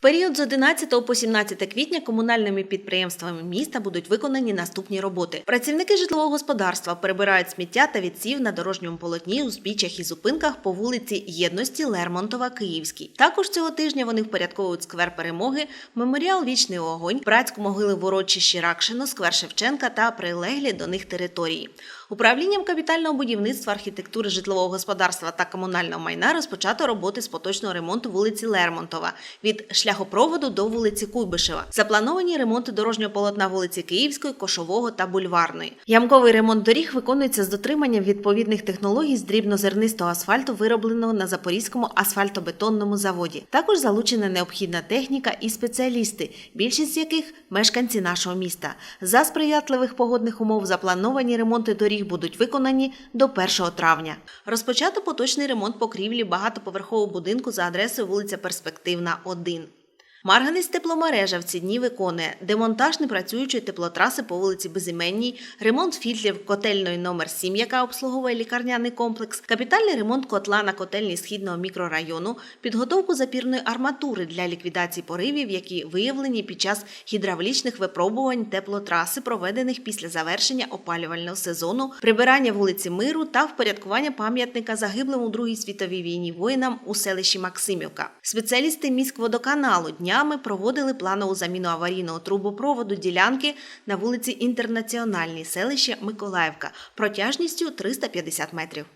період з 11 по 17 квітня комунальними підприємствами міста будуть виконані наступні роботи. Працівники житлового господарства перебирають сміття та відсів на дорожньому полотні, узбіччях і зупинках по вулиці Єдності Лермонтова, Київській. Також цього тижня вони впорядковують сквер перемоги, меморіал Вічний огонь, братську могили в урочищі Ракшино, сквер Шевченка та прилеглі до них території. Управлінням капітального будівництва, архітектури житлового господарства та комунального майна розпочато роботи з поточного ремонту вулиці Лермонтова від шляхопроводу до вулиці Куйбишева. Заплановані ремонти дорожнього полотна вулиці Київської, Кошового та Бульварної. Ямковий ремонт доріг виконується з дотриманням відповідних технологій з дрібнозернистого асфальту, виробленого на Запорізькому асфальтобетонному заводі. Також залучена необхідна техніка і спеціалісти, більшість яких мешканці нашого міста. За сприятливих погодних умов заплановані ремонти доріг будуть виконані до 1 травня. Розпочато поточний ремонт покрівлі багатоповерхового будинку за адресою вулиця Перспективна, 1. Марганець тепломережа в ці дні виконує демонтаж непрацюючої теплотраси по вулиці Безіменній, ремонт фільтрів котельної номер 7, яка обслуговує лікарняний комплекс, капітальний ремонт котла на котельні східного мікрорайону, підготовку запірної арматури для ліквідації поривів, які виявлені під час гідравлічних випробувань теплотраси, проведених після завершення опалювального сезону, прибирання вулиці Миру та впорядкування пам'ятника загиблим у Другій світовій війні воїнам у селищі Максимівка. Спеціалісти міськводоканалу днями проводили планову заміну аварійного трубопроводу ділянки на вулиці Інтернаціональній селище Миколаївка протяжністю 350 метрів.